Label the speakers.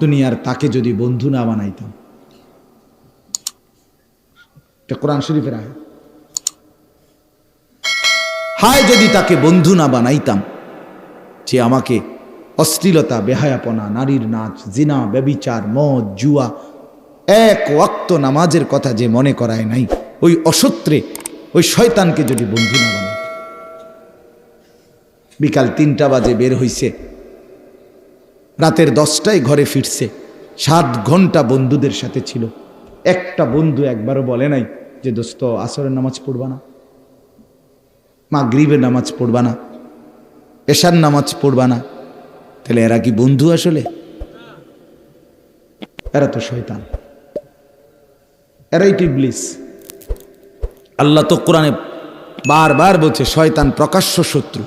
Speaker 1: দুনিয়ার তাকে যদি বন্ধু না বানাইতাম। কোরআন শরীফের আয় হায়, যদি তাকে বন্ধু না বানাইতাম, যে আমাকে অশ্লীলতা, বেহায়াপনা, নারীর নাচ, জিনা, ব্যবিচার, মদ, জুয়া, এক ওয়াক্ত নামাজের কথা যে মনে করায় নাই, ওই অসত্রে ওই শয়তানকে যদি বন্ধু না বানাই বিকাল তিনটা বাজে বের হইছে। রাতের দশটায় ঘরে ফিরছে। সাত ঘণ্টা বন্ধুদের সাথে ছিল। একটা বন্ধু একবারও বলে নাই যে, দোস্ত, আসরের নামাজ পড়বা না। মা গ্রিবের নামাজ পড়বা না। এশার নামাজ পড়বা না। তাহলে এরা কি বন্ধু আসলে? এরা তো শয়তান। এরাই টিবলিস আল্লাহ তো কোরআনে বারবার বলছে, শয়তান প্রকাশ্য শত্রু।